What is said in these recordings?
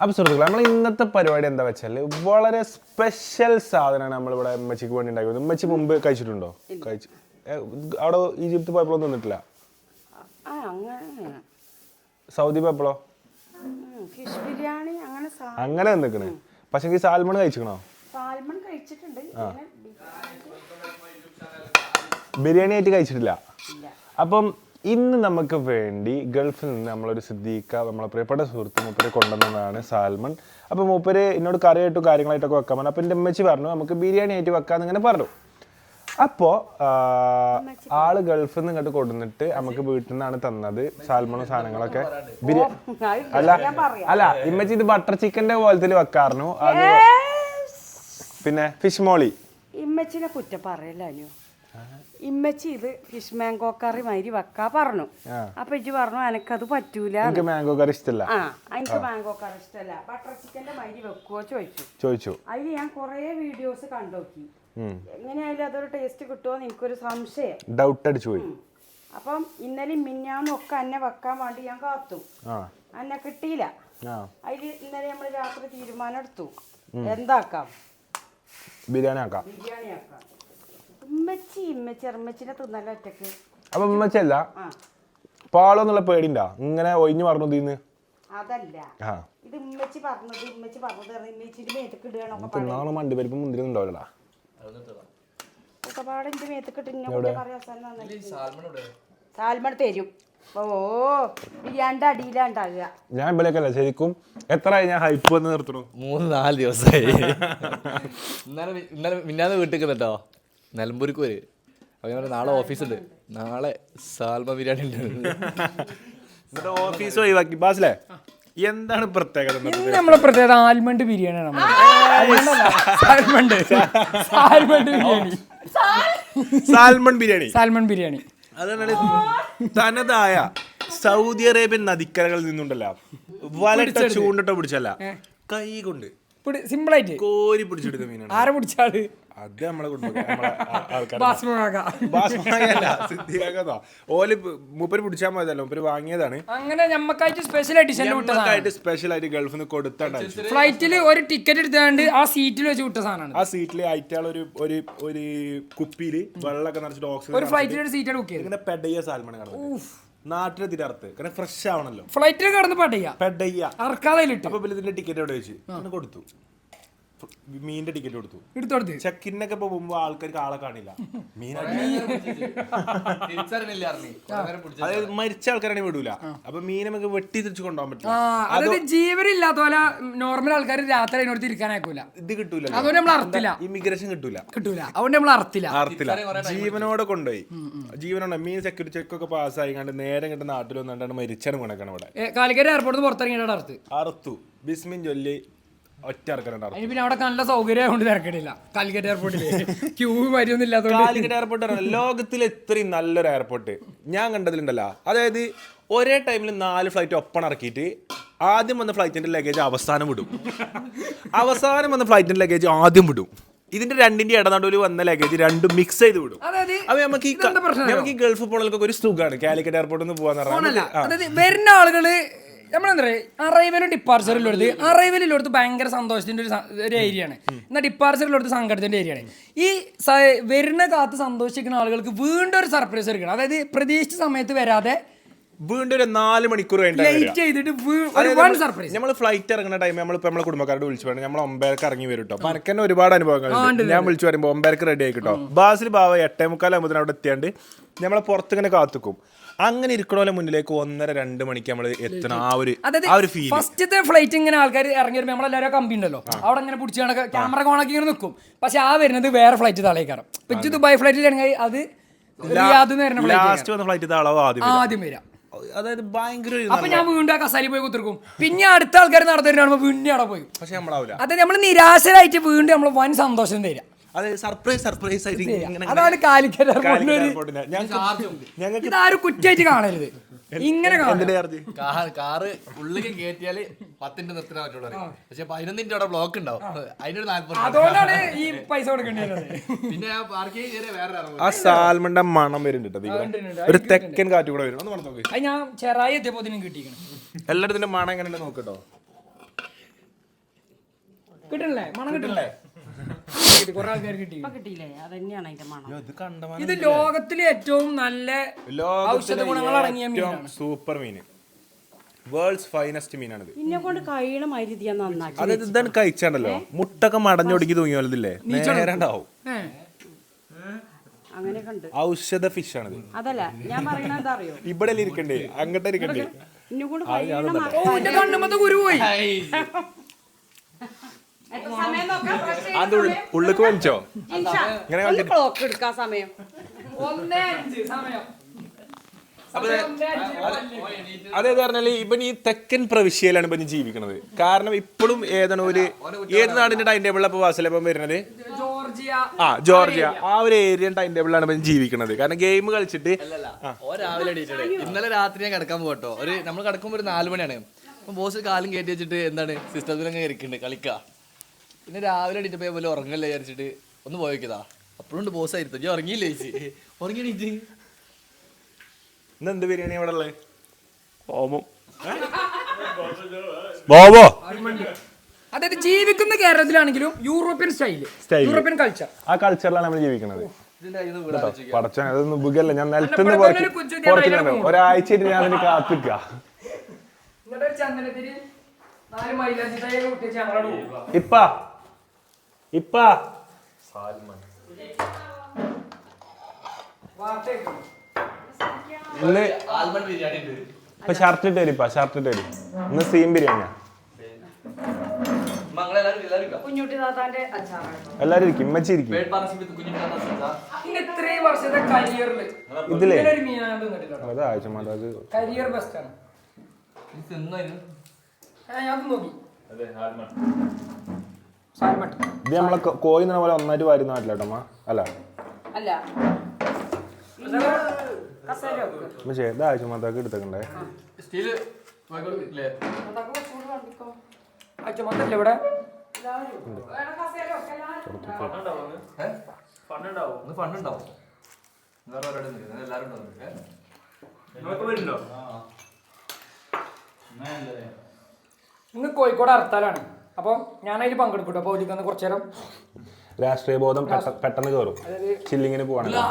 അപ്പൊ സുഹൃത്തുക്കളെ നമ്മൾ ഇന്നത്തെ പരിപാടി എന്താ വെച്ചാൽ വളരെ സ്പെഷ്യൽ സാധനമാണ് നമ്മളിവിടെ ഉമ്മച്ചിക്ക് വേണ്ടി ഉണ്ടാക്കിയത്. ഉമ്മച്ചി മുമ്പ് കഴിച്ചിട്ടുണ്ടോ? കഴിച്ചു. അവിടെ ഈജിപ്ത് പോയപ്പോഴൊന്നും തന്നിട്ടില്ല സൗദി പോയപ്പോഴോ അങ്ങനെ നിന്നിക്കണ് പക്ഷെ ഈ സാൽമൺ കഴിച്ചിക്കണോ? ബിരിയാണി ആയിട്ട് കഴിച്ചിട്ടില്ല? അപ്പം ഇന്ന് നമുക്ക് വേണ്ടി ഗൾഫിൽ നിന്ന് നമ്മളൊരു സിദ്ദീഖ നമ്മളെ പ്രിയപ്പെട്ട സുഹൃത്ത് മൂപ്പര് കൊണ്ടുവന്നതാണ് സാൽമൺ. അപ്പം മൂപ്പര് എന്നോട് കറിയായിട്ടും കാര്യങ്ങളായിട്ടൊക്കെ വെക്കാൻ പറഞ്ഞു. അപ്പം എന്റെ അമ്മച്ചി പറഞ്ഞു നമുക്ക് ബിരിയാണി ആയിട്ട് വെക്കാമെന്ന് ഇങ്ങനെ പറഞ്ഞു. അപ്പോൾ ആൾ ഗൾഫിൽ നിന്ന് ഇങ്ങോട്ട് കൊണ്ടുവന്നിട്ട് നമുക്ക് വീട്ടിൽ നിന്നാണ് തന്നത് സാൽമണും സാധനങ്ങളൊക്കെ. ബിരിയാണി അല്ല അല്ല ഇമ്മച്ചി ഇത് ബട്ടർ ചിക്കന്റെ പോലത്തിൽ വെക്കാറുന്നു അത് പിന്നെ ഫിഷ് മോളി. ഇമ്മച്ചിനെ കുറ്റം പറയല്ല ഇമ്മച്ചി ഇത് ഫിഷ് മാങ്കോ കറി മാതിരി വെക്കാ പറഞ്ഞു. അപ്പൊ ഇജ്ജ് പറഞ്ഞു എനക്കത് പറ്റൂല. എനിക്ക് മാംഗോ കറി ഇഷ്ടമല്ല ആ എനിക്ക് മാംഗോ കറി ഇഷ്ടമല്ല ബട്ടർ ചിക്കന്റെ മാതിരി വെക്കുവോ ചോദിച്ചു. ചോദിച്ചു. അതിൽ ഞാൻ കുറേ വീഡിയോസ് കണ്ടോക്കി. എങ്ങനെയായാലും അതൊരു ടേസ്റ്റ് കിട്ടുമോ എന്ന് എനിക്കൊരു സംശയം. ഡൗട്ട് അടിച്ചു പോയി. അപ്പം ഇന്നലെ മിഞ്ഞാന്നും ഒക്കെ അന്നെ വെക്കാൻ വേണ്ടി ഞാൻ കാത്തു. എന്നെ കിട്ടിയില്ല. ആ. അതിൽ ഇന്നലെ നമ്മൾ രാത്രി തീരുമാനം എടുത്തു. എന്താക്കാം? ബിരിയാണി ആക്കാം. ബിരിയാണി ആക്കാം. ഉമ്മച്ചി ഇമ്മച്ചി ഇറമ്മച്ചിനെ തിന്നല്ലോ ഒറ്റയ്ക്ക്? അപ്പം ഉമ്മച്ചല്ല പാളോ പാളോന്നുള്ള പേടിണ്ടാ? ഇങ്ങനെ ഒഴിഞ്ഞു പറഞ്ഞു തീന്ന് അതല്ല. ആ. ഇത് ഉമ്മച്ചി പറഞ്ഞത് ഉമ്മച്ചി പറഞ്ഞത് ഇമ്മച്ചിന്റെ മേത്തക്ക് മണ്ടിപ്പരിപ്പ് മുന്തിരി ഉണ്ടാവില്ലടാ എന്റെ മേത്തക്ക് സാൽമൺ തരും. ഓ അടിയിലാണ്ടാകുക ഞാൻ ശരിക്കും എത്ര ഞാൻ ഹൈപ്പ് വന്ന് നിർത്തണു? മൂന്ന് നാല് ദിവസമായി ഇന്നലെ ഇന്നലെ മിന്നാന്ന് വീട്ടിൽ കേട്ടോ നിലമ്പൂർക്ക് വരും ഞാൻ നാളെ ഓഫീസുണ്ട്. നാളെ സാൽമ ബിരിയാണി ഉണ്ട്. ഓഫീസ് ഒഴിവാക്കി. ബാസിലെ എന്താണ് പ്രത്യേകത നമ്മളെ പ്രത്യേകത ആൽമണ്ട് ബിരിയാണിയാണ് നമ്മൾ. Salmon. Salmon biryani. Salmon biryani. Salmon biryani. അതാണ് തനതായ സൗദി അറേബ്യൻ നദിക്കരകളിൽ നിന്നുണ്ടല്ലോ. വലട്ട ചൂണ്ടിട്ടോ പിടിച്ചല്ല. കൈ കൊണ്ട് സിമ്പിൾ ആയിട്ട്. കോരി പിടിച്ചെടുത്ത മീനാണ്. ആരെ പിടിച്ചാൾ? അത് നമ്മളെ കുടുംബം നമ്മളെ ആ- ആൾക്കാരാ. ബാസ്മകാക ബാസ്മതിയല്ല, സിദ്ദീഖാക്കതാ. ഓൽ മൂപ്പര് പിടിച്ചാൽ മതിയല്ലോ മൂപ്പര് വാങ്ങിയതാണ്. അങ്ങനെ നമ്മക്കായിട്ട് സ്പെഷ്യൽ എഡിഷൻ സ്പെഷ്യൽ ആയിട്ട് ഗൾഫിൽ നിന്ന് കൊടുത്തണ്ട ഫ്ലൈറ്റിൽ ഒരു ടിക്കറ്റ് എടുത്താണ്ട് ആ സീറ്റിൽ വെച്ച് വിട്ട സാധനമാണ്. ആ സീറ്റിൽ അയറ്റാൾ ഒരു ഒരു ഒരു കുപ്പിയിൽ വെള്ളമൊക്കെ നിറച്ചിട്ട് ഒരു ഓക്സിജൻ ഫ്ലൈറ്റിൽ ഒരു സീറ്റ് ബുക്ക് ചെയ്ത്. ഇങ്ങനെ പെടയ്യ സാൽമൺ നാട്ടിലെ തിരർത്ത് കാരണം ഫ്രഷ് ആവണല്ലോ. ഫ്ലൈറ്റിൽ കടന്ന് പെടയ്യ. പെടയ്യ. അറക്കാതെ അപ്പൊ ഇതിന്റെ ടിക്കറ്റ് എവിടെ വെച്ച്? കൊടുത്തു. മീനിന്റെ ടിക്കറ്റ് കൊടുത്തു എടുത്തോടുത്ത് ചെക്കിനൊക്കെ പോകുമ്പോ ആൾക്കാർക്ക് ആളെ കാണില്ല. മീൻ അതായത് മരിച്ച ആൾക്കാരാണെങ്കിൽ വിടൂല. അപ്പൊ മീൻ നമുക്ക് വെട്ടി തിരിച്ചു കൊണ്ടുപോകാൻ പറ്റും പറ്റില്ല അതായത് ജീവനില്ലാത്ത പോലെ നോർമൽ ആൾക്കാർ രാത്രി അതിനോട് തിരിക്കാനാക്കൂല ഇത് കിട്ടൂല അതുകൊണ്ട് നമ്മൾ അർത്ഥില്ല ഇമിഗ്രേഷൻ കിട്ടൂല. കിട്ടൂല. അതുകൊണ്ട് നമ്മൾ അർത്ഥില്ല അർത്ഥില്ല ജീവനോടെ കൊണ്ടുപോയി. ജീവനോടെ. മീൻ സെക്യൂരിറ്റി ചെക്ക് ഒക്കെ പാസ്സായി കണ്ട് നേരെ കിട്ടുന്ന നാട്ടിൽ വന്നിട്ടാണ് മരിച്ചാണ് കൊണക്കാണ് ഇവിടെ. കാലിക്കറ്റ് എയർപോർട്ടിൽ നിന്ന് പുറത്തിറങ്ങിയിട്ട് അറുത്ത്. അറുത്തു. ബിസ്മിൻ ചൊല്ലി. ഒറ്റ ഇറക്കാനുണ്ട് അറുത്തു പിന്നെ അവിടെ നല്ല സൗകര്യം തിരക്കടില്ല. കാലിക്കറ്റ് എയർപോർട്ടിൽ ക്യൂ വരുന്നില്ല ഇല്ലാത്തതുകൊണ്ട്. കാലിക്കറ്റ് എയർപോർട്ട് ആണ്. ലോകത്തിലെ ഇത്രയും നല്ലൊരു എയർപോർട്ട് ഞാൻ കണ്ടതിലുണ്ടല്ലോ. അതായത് ഒരേ ടൈമിൽ നാല് ഫ്ലൈറ്റ് ഒപ്പൺ ഇറക്കിയിട്ട് ആദ്യം വന്ന ഫ്ലൈറ്റിന്റെ ലഗേജ് അവസാനം വിടും. അവസാനം വന്ന ഫ്ലൈറ്റിന്റെ ലഗേജ് ആദ്യം വിടും. ഇതിന്റെ രണ്ടിന്റെ ഇടനടുവിൽ വന്ന ലഗേജ് രണ്ടും മിക്സ് ചെയ്ത് വിടും. അതായത് അപ്പൊ നമുക്ക് ഈ ഇതെന്താ പ്രശ്നം അറിയോ? നമുക്ക് ഈ ഗൾഫ് പോണൊക്കെ ഒരു സുഖമാണ്. കാലിക്കറ്റ് എയർപോർട്ടിൽ നിന്ന് പോകാന്ന് പറഞ്ഞാൽ അതായത് വരുന്ന ആളുകൾ നമ്മളെന്താ പറയുക അറൈവലും ഡിപ്പാർച്ചറിലുള്ളത് എടുത്ത് ഭയങ്കര സന്തോഷത്തിന്റെ ഒരു ഒരു ഏരിയയാണ് ആണ്. എന്നാൽ ഡിപ്പാർച്ചറിലോടത്ത് സങ്കടത്തിന്റെ ഏരിയ ആണ്. ഈ വരുന്ന കാത്ത് സന്തോഷിക്കുന്ന ആളുകൾക്ക് വീണ്ടും ഒരു സർപ്രൈസ് എടുക്കണം അതായത് പ്രതീക്ഷിച്ച സമയത്ത് വരാതെ വീണ്ടും ഒരു നാല് മണിക്കൂർ സർപ്രൈസ് നമ്മൾ ഫ്ലൈറ്റ് ഇറങ്ങുന്ന ടൈം നമ്മളിപ്പോ നമ്മളെ കുടുംബക്കാരോട് വിളിച്ചു പറഞ്ഞു നമ്മൾ ഒമ്പേർക്ക് ഇറങ്ങി വരും കേട്ടോ അപ്പൊ ഒരുപാട് അനുഭവങ്ങൾ ഞാൻ വിളിച്ചു പറയുമ്പോൾ ഒമ്പേർക്ക് റെഡി ആയി കേട്ടോ. ബാസിൽ ബാവ എട്ടേ മുക്കാലാകുമ്പോൾ അവിടെ എത്തിയാണ്ട് നമ്മളെ പുറത്തിങ്ങനെ കാത്തുക്കും. അങ്ങനെ ഇരിക്കണോലെ മുന്നിലേക്ക് ഒന്നര രണ്ട് മണിക്ക് നമ്മൾ എത്തണം ആ ഒരു ആ ഒരു ഫീൽ ഫസ്റ്റത്തെ ഫ്ലൈറ്റ് ഇങ്ങനെ ആൾക്കാർ ഇറങ്ങി വരുമ്പോൾ നമ്മളെല്ലാവരും കമ്പി ഉണ്ടല്ലോ. അവിടെ ഇങ്ങനെ പിടിച്ച് കണക്ക് ക്യാമറ കോണാക്കി ഇങ്ങനെ നിൽക്കും പക്ഷെ ആ വരുന്നത് വേറെ ഫ്ലൈറ്റ് തലേക്കാരം പിച്ച് ദുബായ് ഫ്ലൈറ്റിൽ ഇറങ്ങി അത് ലാസ്റ്റ് വന്ന ഫ്ലൈറ്റ് അളവ് ആദ്യം വരും. ആദ്യം വരാം അതായത് ഭയങ്കര അപ്പൊ ഞാൻ വീണ്ടും ആ പോയി കുത്തിർക്കും പിന്നെ അടുത്ത ആൾക്കാർ നടന്നു വീണ്ടും അവിടെ പോയി. പക്ഷെ നമ്മളാവില്ല അതായത് നമ്മൾ നിരാശരായിട്ട് വീണ്ടും നമ്മൾ വൻ സന്തോഷം തരാം അതായത് സർപ്രൈസ് സർപ്രൈസ് ആയിട്ട് ഇങ്ങനെ അതാണ് കാലിക്കറ്റ് എയർപോർട്ടിന്റെ ഞങ്ങൾക്ക് ഇതാരും കുറ്റായിട്ട് കാണരുത്. ഇങ്ങനെ കാറ് ഉള്ളിലേക്ക് കയറ്റിയാൽ പത്തിന്റെ നിർത്തിനാ പറ്റുള്ളൂ പക്ഷെ പതിനൊന്നിന്റെ അവിടെ ബ്ലോക്ക് ഉണ്ടാവും. അതിനൊരു അതുകൊണ്ടാണ് ഈ പൈസ കൊടുക്കേണ്ടി പിന്നെ ആ പാർക്കിങ് കയറിയ വേറെ ആ സാൽമണ്ട മണം വരുന്നുണ്ട് ഒരു തെക്കൻ കാറ്റ് കൂടെ വരും. ഒന്ന് മണം നോക്ക് അത് ഞാൻ ചെറായി എത്തിയപ്പോ കിട്ടിക്കണം എല്ലായിടത്തിന്റെ മണം എങ്ങനെ നോക്കട്ടോ കിട്ടണല്ലേ? മണം കിട്ടണില്ലേ? ഇത് ലോകത്തിലെ ഏറ്റവും നല്ല ഔഷധ ഗുണങ്ങൾ അടങ്ങിയ മീനാണ്. സൂപ്പർ മീൻ. വേൾഡ്സ് ഫൈനസ്റ്റ് മീനാണിത്. ഇന്നെ കൊണ്ട് കഴിയണ മരുതി അതായത് ഇതാണ് കഴിച്ചാണ്ടല്ലോ മുട്ടൊക്കെ മടഞ്ഞൊടുക്കി തൂങ്ങിയ പോലെ ഇതില്ലേ നേരെ ഉണ്ടാവും. ഏ. ഔഷധ ഫിഷ് ആണിത് അതല്ല ഞാൻ പറയണത് അറിയോ ഇവിടെ ഇരിക്കണ്ടേ? അങ്ങോട്ട് ഇരിക്കണ്ടേ ഇന്നെ കൊണ്ട് കഴിയണ പോയി എത്ര സമയം നോക്കാം brush ചെയ്ത അത് ഉള്ള- ഉള്ളിക്ക് വലിച്ചോ ഇങ്ങനെ ക്ലോക്ക് എടുക്കാൻ സമയം. അതേത് പറഞ്ഞാൽ ഇവൻ ഈ തെക്കൻ പ്രവിശ്യയിലാണ് ഇവൻ ജീവിക്കുന്നത് കാരണം ഇപ്പോഴും ഏതാണ് ഒരു ഏത് നാടിന്റെ ടൈം ടേബിൾ അപ്പൊ വാസലപ്പം വരുന്നത്? ജോർജിയ. ആ ജോർജിയ. ആ ഒരു ഏരിയൻ ടൈം ടേബിളിലാണ് ഇവൻ ജീവിക്കുന്നത് കാരണം ഗെയിം കളിച്ചിട്ട് രാവിലെ ഇന്നലെ രാത്രി ഞാൻ കിടക്കാൻ പോകട്ടോ ഒരു നമ്മൾ കിടക്കുമ്പോൾ ഒരു നാല് മണിയാണ്. അപ്പം ബോസ് കാലും കയറ്റി വെച്ചിട്ട് എന്താണ്? സിസ്റ്റത്തിൽ അങ്ങനെ ഇരിക്കുന്നുണ്ട് കളിക്കുക പിന്നെ രാവിലെ എണീറ്റപ്പോൾ പോലെ ഉറങ്ങല്ലേ വിചാരിച്ചിട്ട് ഒന്ന് പോയി നോക്കിയതാ. അപ്പോഴുണ്ട് ബോസ് ആയിരുന്നു ഞാൻ ഉറങ്ങിയില്ലേ ചേച്ചി? ഉറങ്ങി എണീറ്റ്. ഇന്ന് എന്ത് ബിരിയാണി അവിടെ ഉള്ളത് ഓമം. ബോബോ. അതായത് ജീവിക്കുന്ന കേരളത്തിലാണെങ്കിലും European style Style. European culture ആ കൾച്ചറിലാണ് നമ്മൾ ജീവിക്കുന്നത് ഇതിന്റെ പടച്ചാൻ അതൊന്നും ബുഗല്ല ഞാൻ നിലത്തുനിന്ന് ഇവിടെ ഒരു കുഞ്ചു ഞാൻ പുറത്തിട്ടുണ്ട് അതിലേക്ക് ഒരാഴ്ചയായിട്ട് ഞാൻ അതിന് കാത്തിക്ക എന്നിട്ട് ഒരു ചന്ദനത്തിരി നാല് മൈലാഞ്ചി തൈ കുട്ടിച്ച് ഞങ്ങളോട് പോകുക ഇപ്പ. ഇപ്പ. ഇന്ന് ഇപ്പൊ ഷർട്ട് ഇട്ട് വരും ഇപ്പ ഷർട്ട് ഇട്ട് വരും. ഇന്ന് സീം ബിരിയാണിയാ. കുഞ്ഞുട്ടി താത്താന്റെ എല്ലാരും ഇരിക്കും ഇമ്മച്ചി ഇരിക്കും. ഇത്രയും വർഷത്തെ കരിയറിൽ ഇതിലേ. അതാ ആഴ്ച അത് കരിയർ ബെസ്റ്റ് ആണ്. ഞാൻ നോക്കി. ഇത് നമ്മളെ കോഴി നിന്ന പോലെ ഒന്നായിട്ട് വാരുന്ന കേട്ടോ അമ്മ. അല്ല. അല്ല. പക്ഷേ ഇത് ആവശ്യം മാതാക്ക് എടുത്തേക്കണ്ടേ. ഇവിടെ? ഇന്ന് കോഴിക്കോട് ഹർത്താലാണ്. അപ്പം ഞാനതിൽ പങ്കെടുക്കട്ടു അപ്പോൾ ഒരിക്കന്ന് കുറച്ചു നേരം രാഷ്ട്രീയ ബോധം പെട്ട- പെട്ടെന്ന് കയറും ചില്ലിങ്ങിന് പോവാണല്ലോ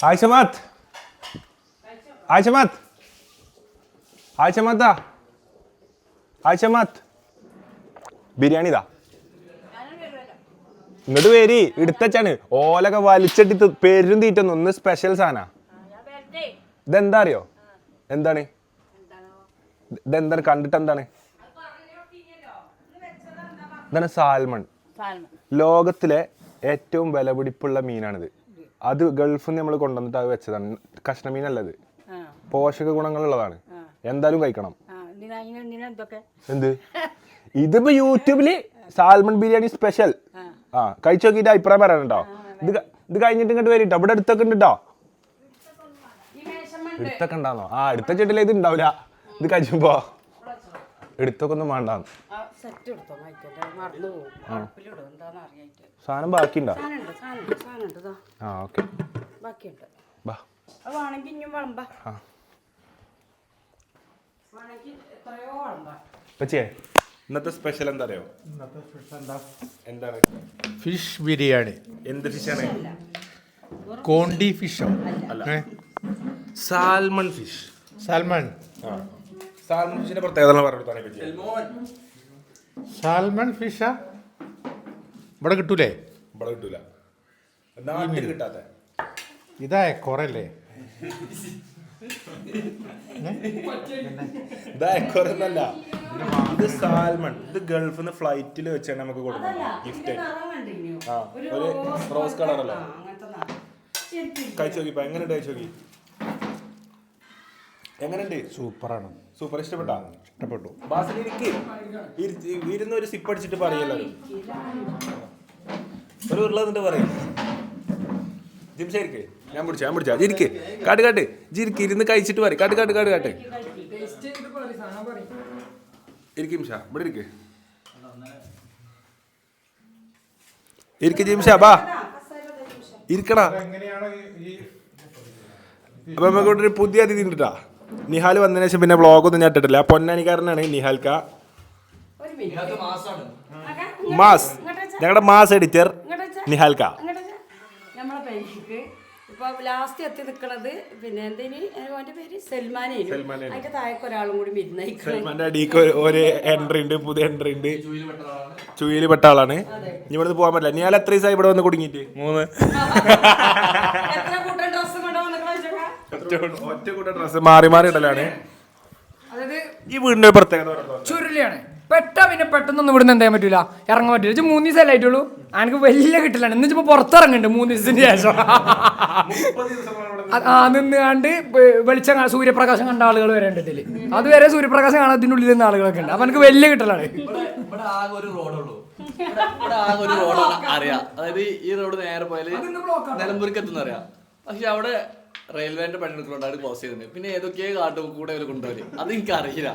ആയിഷമാത് ആയിഷമാത് ആയിഷമാത്ത് ആയിഷമാത് ബിരിയാണി ഇതാ. ഇങ്ങോട്ട് പേര് എടുത്തച്ചാണ്. ഓലൊക്കെ വലിച്ചിട്ട് പേരും പെരും തീറ്റൊന്നും. ഒന്ന് സ്പെഷ്യൽ സാധന. ഇതെന്താ അറിയോ? എന്താണ്? ഇതെന്താണ് കണ്ടിട്ട് എന്താണ് ഇതാണ് സാൽമൺ. ലോകത്തിലെ ഏറ്റവും വിലപിടിപ്പുള്ള മീനാണിത്. അത് ഗൾഫിൽ നിന്ന് നമ്മൾ കൊണ്ടുവന്നിട്ട് അത് വെച്ചതാണ്. കഷ്ണമീനല്ലത്. പോഷക ഗുണങ്ങളുള്ളതാണ്. എന്തായാലും കഴിക്കണം. എന്ത്? ഇതിപ്പോ യൂട്യൂബിൽ സാൽമൺ ബിരിയാണി സ്പെഷ്യൽ. ആ. കഴിച്ചു നോക്കിയിട്ട് അഭിപ്രായം പറയാനുണ്ടോ ഇത് ഇത് കഴിഞ്ഞിട്ട് ഇങ്ങോട്ട് വരും ഇവിടെ അടുത്തൊക്കെ ഉണ്ട്? കേട്ടോ അടുത്തൊക്കെ ഉണ്ടാന്നോ? ആ അടുത്ത ചെട്ടിലേ ഇത് ഉണ്ടാവില്ല ഇത് കഴിച്ചുമ്പോ എടുത്തൊക്കെ ഒന്നും വേണ്ട സാധനം ബാക്കിയുണ്ടോ? ആ ഓക്കെ. പച്ചേ ഇന്നത്തെ സ്പെഷ്യൽ എന്താ? അറിയോ എന്താണ്? ഫിഷ് ബിരിയാണി. എന്ത് ഫിഷാണ് കോണ്ടി ഫിഷോ? Salmon fish salmon. ആ. സാൽമൺ ഫിഷിന്റെ പ്രത്യേകത പറഞ്ഞു സാൽമൺ. ഫിഷാ ഇവിടെ കിട്ടൂലേ? ഇവിടെ കിട്ടൂല. നാട്ടിൽ കിട്ടാത്ത. ഇതാ കുറല്ലേ ഇത് സാൽമൺ. ഇത് ഗൾഫിൽ നിന്ന് ഫ്ലൈറ്റിൽ വെച്ചാണ് നമുക്ക് കൊടുക്കുന്നത്. ഗിഫ്റ്റ്. ആ ഒരു റോസ് കളറല്ലേ കഴിച്ചു നോക്കി എങ്ങനെയുണ്ട് കഴിച്ചു നോക്കി. എങ്ങനെയുണ്ട്? സൂപ്പറാണ്. സൂപ്പർ ഇഷ്ടപ്പെട്ടാ? ഇഷ്ടപ്പെട്ടു. ബാസിൽ ഇരിക്ക്. ഇരി- ഇരുന്ന് ഒരു സിപ്പ് അടിച്ചിട്ട് പറയല്ലോ. ഒരു ഉള്ളതിന്റെ പറയും. ജിംഷായിരിക്കേ ഞാൻ പിടിച്ചു ഞാൻ പിടിച്ചാ. ജിരിക്ക് കാട്ട് കാട്ട്. ജിരിക്ക് ഇരുന്ന് കഴിച്ചിട്ട് പറയും. കാട്ട് കാട്ട് കാട്ട് കാട്ട്. ഇരിക്കും ജിംഷാ. ഇവിടെ ഇരിക്ക്. ഇരിക്ക് ജിംഷ. ബാ. ഇരിക്കണ എങ്ങനെയാണ് ഈ അപ്പൊ നമുക്ക് ഇവിടെ ഒരു പുതിയ അതിഥി ഉണ്ട്. നിഹാൽ വന്നതിന് ശേഷം പിന്നെ വ്ളോഗൊന്നും ഞാൻ ഇട്ടിട്ടില്ല. പൊന്നാനിക്കാരനാണ് നിഹാൽക്ക. മാസ്. ഞങ്ങളുടെ മാസ് എഡിറ്റർ. നിഹാൽക്ക. നമ്മളെ പേർക്ക് ഇപ്പൊ ലാസ്റ്റ് എത്തി നിൽക്കണത് പിന്നെ എന്തേനി? അവന്റെ പേര്? സൽമാനേനു അതിന്റെ താഴേക്ക് ഒരാളും കൂടി സൽമാന്റെ അടിക്ക് ഒരു- എൻട്രി ഉണ്ട് പുതിയ എൻട്രി ഉണ്ട്. ചുയിൽ പെട്ട ആളാണ്. ഇനി ഇവിടുന്ന് പോകാൻ പറ്റില്ല. നിഹാൽ എത്ര ദിവസമായി ഇവിടെ വന്ന് കുടുങ്ങിയിട്ട് മൂന്ന് എത്ര കൂട്ടം ഡ്രസ് കൊണ്ടോ ഒറ്റ കൂട്ട. ഡ്രസ്സ് മാറി മാറി ഇടലാണ്. അതായത് ഈ വീടിന്റെ ഒരു പ്രത്യേകത. ചുരുളിയാണ്. പെട്ടാ പിന്നെ പെട്ടെന്നൊന്നും ഇവിടുന്ന് എന്താ പറ്റൂല. ഇറങ്ങാൻ പറ്റില്ല ഇജ്ജ് മൂന്ന് ദിവസം ആയിട്ടുള്ളൂ? എനിക്ക് വലിയ കിട്ടില്ലാണ് ഇന്ന് ഇപ്പൊ പുറത്തിറങ്ങുന്നുണ്ട് മൂന്ന് ദിവസത്തിന് ശേഷം. ആ നിന്നുകാണ്ട് വെളിച്ചം സൂര്യപ്രകാശം കണ്ട ആളുകൾ വരെ ഉണ്ട് ഇതിൽ. അതുവരെ സൂര്യപ്രകാശം കാണാൻ ഇതിന്റെ ഉള്ളിൽ നിന്ന് ആളുകളൊക്കെ ഉണ്ട്. അപ്പൊ എനിക്ക് വലിയ കിട്ടലാണ്. ഇവിടെ ഇവിടെ ആകെ ഒരു റോഡുള്ളൂ. ഇവിടെ ഇവിടെ ആകെ ഒരു റോഡ് അറിയാം. അതായത് ഈ റോഡ് നേരെ പോയാൽ നിലമ്പൂർക്ക് എത്തുന്ന അറിയാം പക്ഷെ അവിടെ റെയിൽവേന്റെ പണിയെടുക്കുന്നുണ്ട് അവിടെ ക്ലോസ് ചെയ്തിട്ടുണ്ട്. പിന്നെ ഏതൊക്കെ കാട്ടും കൂടെ ഇവർ കൊണ്ടുവരും. അത് എനിക്ക് അറിയില്ല.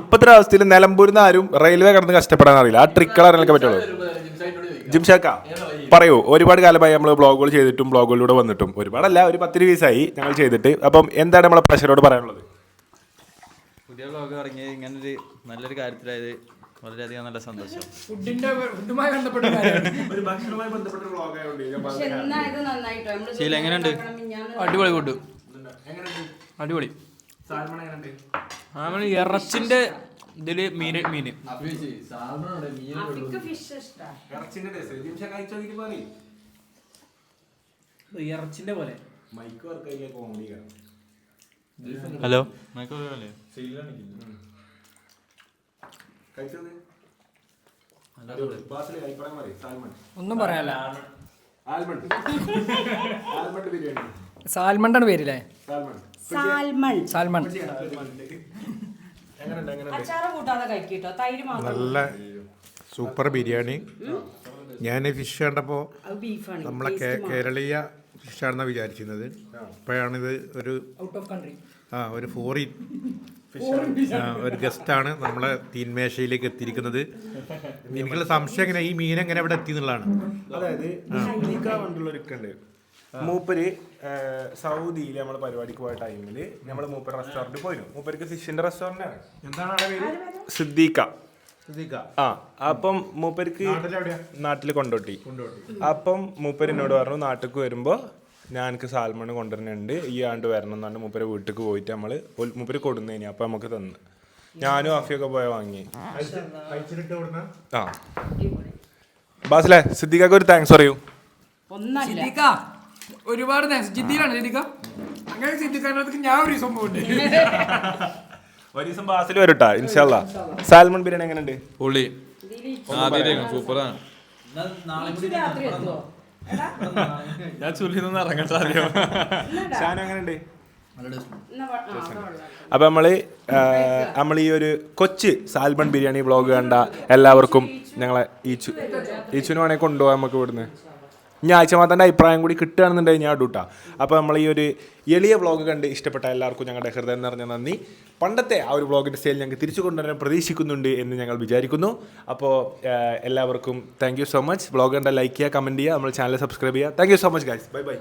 ഇപ്പത്തെ അവസ്ഥയിൽ നിലമ്പൂരിൽ നിന്ന് ആരും റെയിൽവേ കടന്ന് കഷ്ടപ്പെടാൻ അറിയില്ല. ആ ട്രിക്കുകൾ അറിയാനൊക്കെ പറ്റുള്ളൂ. ജിംഷാക്ക പറയൂ. ഒരുപാട് കാലമായി നമ്മൾ ബ്ലോഗുകൾ ചെയ്തിട്ടും ബ്ലോഗുകളിലൂടെ വന്നിട്ടും. ഒരുപാടല്ല ഒരു പത്ത് വയസ്സായി ഞങ്ങൾ ചെയ്തിട്ട്. അപ്പം എന്താണ് നമ്മളെ പ്രഷറോട് പറയാനുള്ളത്? പുതിയ ബ്ലോഗ് ഇറങ്ങി ഇങ്ങനൊരു ഒരു നല്ലൊരു കാര്യത്തിലായത് വളരെയധികം നല്ല സന്തോഷം. ഫുഡിന്റെ ഫുഡുമായി ബന്ധപ്പെട്ട ഒരു ഭക്ഷണവുമായി ബന്ധപ്പെട്ട വ്ളോഗ് ആയതുകൊണ്ട് എന്നാ ഇത് നന്നായിട്ടോ? നമ്മൾ ശീല എങ്ങനെയുണ്ട്? അടിപൊളി ഫുഡ്. അടിപൊളി. സാൽമൺ ഇറച്ചിന്റെ ഇതിൽ മീൻ ഇഷ്ടാ. ഇറച്ചിന്റെ പോലെ. ഹലോ ഒന്നും പറയാനല്ല. സാൽമണ്ടാണ് പേരില്ലേ? സാൽമൺ. സാൽമൺ. അച്ചാറ് കൂട്ടാതെ കഴിക്കട്ടോ? തൈര് മാത്രം നല്ല സൂപ്പർ ബിരിയാണി. ഞാൻ ഫിഷ് കണ്ടപ്പോൾ നമ്മളെ കേരളീയ ഫിഷ് ഫിഷാണെന്നാണ് വിചാരിച്ചിരുന്നത്. ഇപ്പോഴാണിത് ഒരു ഔട്ട് ഓഫ് കൺട്രി ആ ഒരു ഫോറിൻ ഒരു ഗസ്റ്റാണ് നമ്മളെ തീന്മേശയിലേക്ക് എത്തിയിരിക്കുന്നത്. എനിക്കുള്ള സംശയം എങ്ങനെ? ഈ മീൻ എങ്ങനെ ഇവിടെ എത്തി എന്നുള്ളതാണ്. അതായത് മൂപ്പര് സൗദിയിൽ നമ്മളെ പരിപാടിക്ക് പോയ ടൈമിൽ നമ്മൾ മൂപ്പർ റെസ്റ്റോറന്റ് പോയിരുന്നു. മൂപ്പർക്ക് ഫിഷിന്റെ റെസ്റ്റോറന്റ് ആണ്. എന്താണ് അവിടെ പേര്? സിദ്ദീഖ. ആ അപ്പം മൂപ്പർക്ക് നാട്ടിൽ കൊണ്ടോട്ടി. അപ്പം മൂപ്പര് എന്നോട് പറഞ്ഞു നാട്ടിലേക്ക് വരുമ്പോൾ ഞാൻ എനിക്ക് സാൽമൺ കൊണ്ടുവരുന്നുണ്ട്. ഈ ആണ്ട് വരണം എന്നാണ് മൂപ്പര് വീട്ടിലേക്ക് പോയിട്ട് നമ്മൾ മൂപ്പര് കൊടുന്നേനി അപ്പം നമുക്ക് തന്ന്. ഞാനും അഫിയൊക്കെ പോയ വാങ്ങി ആ. ബാസിലെ സിദ്ദിഖക്ക് ഒരു താങ്ക്സ് പറയൂ. സിദ്ദിഖ ഒരുപാട് താങ്ക്സ് ജിദ്ദിയിലാണ് സിദ്ദിഖ. അങ്ങനെ സിദ്ദിഖാന്റെ ഞാൻ ഒരു സംഭവം ഉണ്ട് ഒരു ദിവസം ബാസിൽ വരട്ടാ ഇൻഷാല്ല സാൽമൺ ബിരിയാണി എങ്ങനെയുണ്ട്? പുള്ളി സൂപ്പറാണ്. എടാ ഞാൻ ചുല്ലി നിന്ന് ഇറങ്ങട്ടെ ആദ്യം ഷാനു എങ്ങനെയുണ്ട്. അപ്പം നമ്മൾ നമ്മൾ ഈ ഒരു കൊച്ച് സാൽമൺ ബിരിയാണി വ്ളോഗ് കണ്ട എല്ലാവർക്കും ഞങ്ങളെ ഈച്ചു ഈച്ചുവിന് വേണമെങ്കിൽ കൊണ്ടുപോകാം നമുക്ക് ഇവിടുന്ന്. ഇനി ആഴ്ചമാത്തന്റെ അഭിപ്രായം കൂടി കിട്ടുകയാണെന്നുണ്ടെങ്കിൽ ഞാൻ ഡൂട്ടാ അപ്പോൾ നമ്മൾ ഈ ഒരു എളിയ വ്ളോഗ് കണ്ട് ഇഷ്ടപ്പെട്ട എല്ലാവർക്കും ഞങ്ങളുടെ ഹൃദയം നിറഞ്ഞ നന്ദി. പണ്ടത്തെ ആ ഒരു വ്ളോഗിന്റെ സ്റ്റൈൽ ഞങ്ങൾക്ക് തിരിച്ചു കൊണ്ടുവരാൻ പ്രതീക്ഷിക്കുന്നുണ്ട് എന്ന് ഞങ്ങൾ വിചാരിക്കുന്നു. അപ്പോൾ എല്ലാവർക്കും താങ്ക് സോ മച്ച് വ്ളോഗ് കണ്ട ലൈക്ക് ചെയ്യുക കമന്റ് ചെയ്യുക നമ്മൾ ചാനൽ സബ്സ്ക്രൈബ് ചെയ്യുക. Thank so much guys bye bye